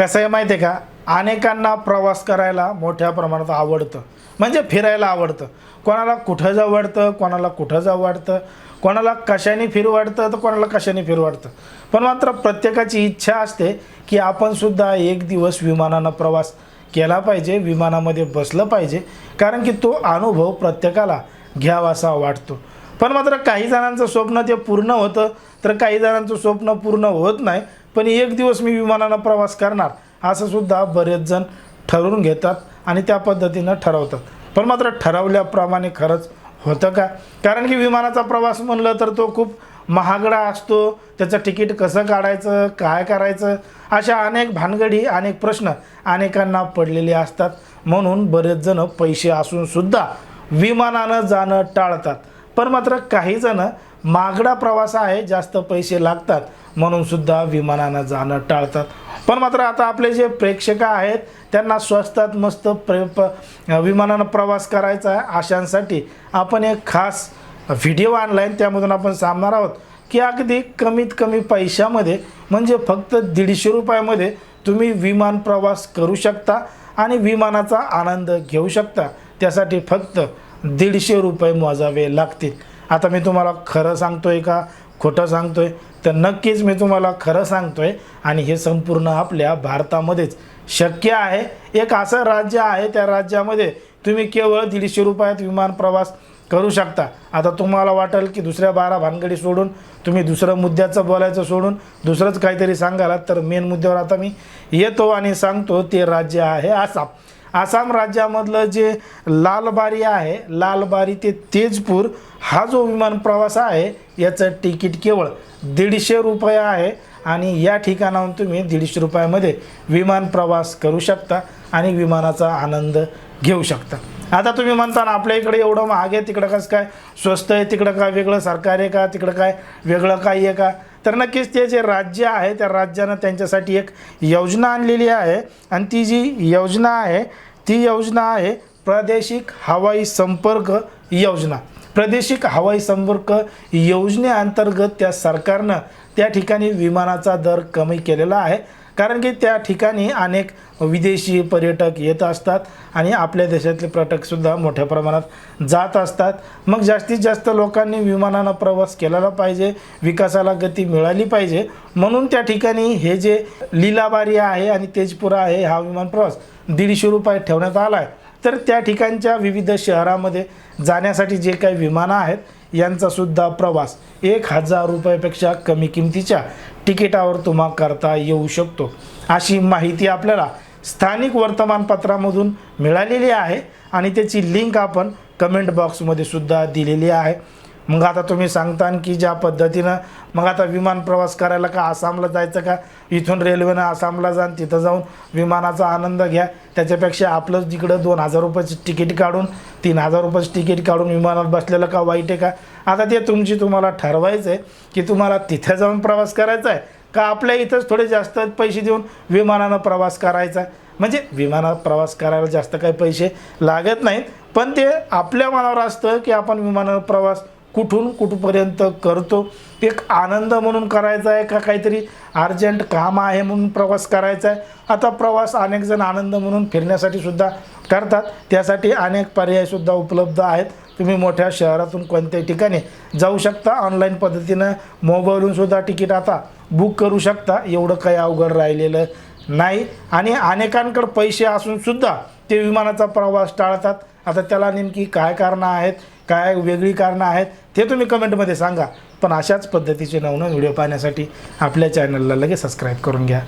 कसं आहे माहिती आहे का? अनेकांना प्रवास करायला मोठ्या प्रमाणात आवडतं. म्हणजे फिरायला आवडतं. कोणाला कुठं जाऊ वाटतं कोणाला कुठं जाऊ वाटतं कोणाला कशाने फिरू वाटतं तर कोणाला कशाने फिरू वाटतं. पण मात्र प्रत्येकाची इच्छा असते की आपणसुद्धा एक दिवस विमानानं प्रवास केला पाहिजे विमानामध्ये बसलं पाहिजे कारण की तो अनुभव प्रत्येकाला घ्यावासा वाटतो. पण मात्र काही जणांचं स्वप्न ते पूर्ण होतं तर काही जणांचं स्वप्न पूर्ण होत नाही पण एक दिवस मी विमानानं प्रवास करणार असं सुद्धा बरेच जण ठरवून घेतात आणि त्या पद्धतीनं ठरवतात. पण मात्र ठरवल्याप्रमाणे खरंच होतं का? कारण की विमानाचा प्रवास म्हणलं तर तो खूप महागडा असतो. त्याचं तिकीट कसं काढायचं काय करायचं? अशा अनेक भानगडी अनेक प्रश्न अनेकांना पडलेले असतात. म्हणून बरेच जण पैसे असूनसुद्धा विमानानं जाणं टाळतात. पण मात्र काही जण मागडा प्रवास आहे जास्त पैसे लागतात म्हणून सुद्धा विमानानं जाणं टाळतात. पण मात्र आता आपले जे प्रेक्षक आहेत त्यांना स्वस्तात मस्त प्रे प विमानानं प्रवास करायचा आहे अशांसाठी आपण एक खास व्हिडिओ ऑनलाईन त्यामधून आपण सांगणार आहोत की अगदी कमीत कमी पैशामध्ये म्हणजे फक्त दीडशे रुपयामध्ये तुम्ही विमान प्रवास करू शकता आणि विमानाचा आनंद घेऊ शकता. त्यासाठी फक्त दीडशे रुपये मोजावे लागतील. आता मी तुम्हाला खरं सांगतोय का? खोटं सांगतोय? तर नक्कीच मी तुम्हाला खरं सांगतोय आणि हे संपूर्ण आपल्या भारतामध्येच शक्य आहे. एक असं राज्य आहे त्या राज्यामध्ये तुम्ही केवळ दीडशे रुपयात विमान प्रवास करू शकता. आता तुम्हाला वाटेल की दुसऱ्या बारा भानगडी सोडून तुम्ही दुसरं मुद्द्याचं बोलायचं सोडून दुसरंच काहीतरी सांगालात तर मेन मुद्द्यावर आता मी येतो आणि सांगतो ते राज्य आहे आसाम. आसाम राज्यामधलं जे लालबारी आहे लालबारी ते तेजपूर हा जो विमान प्रवास आहे याचं तिकीट केवळ दीडशे रुपये आहे आणि या ठिकाणाहून तुम्ही दीडशे रुपयामध्ये विमान प्रवास करू शकता आणि विमानाचा आनंद घेऊ शकता. आता तुम्ही म्हणता ना आपल्या इकडे एवढं महाग आहे तिकडं कसं काय? स्वस्त आहे तिकडं काय वेगळं सरकार आहे का? तिकडं काय वेगळं काही आहे का? तर नक्कीच ते जे राज्य आहे त्या राज्यानं त्यांच्यासाठी एक योजना आणलेली आहे. आणि ती जी योजना आहे ती योजना आहे प्रादेशिक हवाई संपर्क योजना. प्रादेशिक हवाई संपर्क योजनेअंतर्गत त्या सरकारनं त्या ठिकाणी विमानाचा दर कमी केलेला आहे. कारण की त्या ठिकाणी अनेक विदेशी पर्यटक येत असतात आणि आपल्या देशातले पर्यटकसुद्धा मोठ्या प्रमाणात जात असतात. मग जास्तीत जास्त लोकांनी विमानानं प्रवास केलेला पाहिजे विकासाला गती मिळाली पाहिजे. म्हणून त्या ठिकाणी हे जे लीलाबारी आहे आणि तेजपुरा आहे हा विमान प्रवास दीडशे रुपये ठेवण्यात आला आहे तर त्या ठिकाणच्या विविध शहरामध्ये जाण्यासाठी जे काही विमानं आहेत यांचासुद्धा प्रवास एक हजार रुपयापेक्षा कमी किमतीच्या तिकिटावर तुम्हा करता येऊ शकतो. अशी माहिती आपल्याला स्थानिक वर्तमानपत्रामधून मिळालेली आहे आणि त्याची लिंक आपण कमेंट बॉक्समध्ये सुद्धा दिलेली आहे. मग आता तुम्ही सांगता की ज्या पद्धतीनं मग आता विमान प्रवास करायला का आसामला जायचं का? इथून रेल्वेनं आसामला जा तिथं जाऊन विमानाचा आनंद घ्या. त्याच्यापेक्षा आपलं तिकडं दोन हजार रुपयाची तिकीट काढून तीन हजार रुपयाची तिकीट काढून विमानात बसलेलं का वाईट आहे का? आता ते तुमची तुम्हाला ठरवायचं आहे की तुम्हाला तिथे जाऊन प्रवास करायचा आहे का आपल्या इथंच थोडे जास्त पैसे देऊन विमानानं प्रवास करायचा? म्हणजे विमानात प्रवास करायला जास्त काही पैसे लागत नाहीत पण ते आपल्या मनावर असतं की आपण विमानानं प्रवास कुठून कुठपर्यंत करतो? एक आनंद म्हणून करायचा आहे का काहीतरी? अर्जंट काम आहे म्हणून प्रवास करायचा आहे? आता प्रवास अनेक जण आनंद म्हणून फिरण्यासाठी सुद्धा करतात. त्यासाठी अनेक पर्यायसुद्धा उपलब्ध आहेत. तुम्ही मोठ्या शहरातून कोणत्याही ठिकाणी जाऊ शकता. ऑनलाईन पद्धतीनं मोबाईलहून सुद्धा तिकीट आता बुक करू शकता. एवढं काही अवघड राहिलेलं नाही. आणि अनेकांकडे पैसे असूनसुद्धा ते विमानाचा प्रवास टाळतात. आता त्याला नेमकी काय कारणं आहेत? काय वेगळी कारणं आहेत ते तुम्ही कमेंटमध्ये सांगा. पण अशाच पद्धतीचे नवनवीन व्हिडिओ पाहण्यासाठी आपल्या चॅनलला लगेच सबस्क्राईब करून घ्या.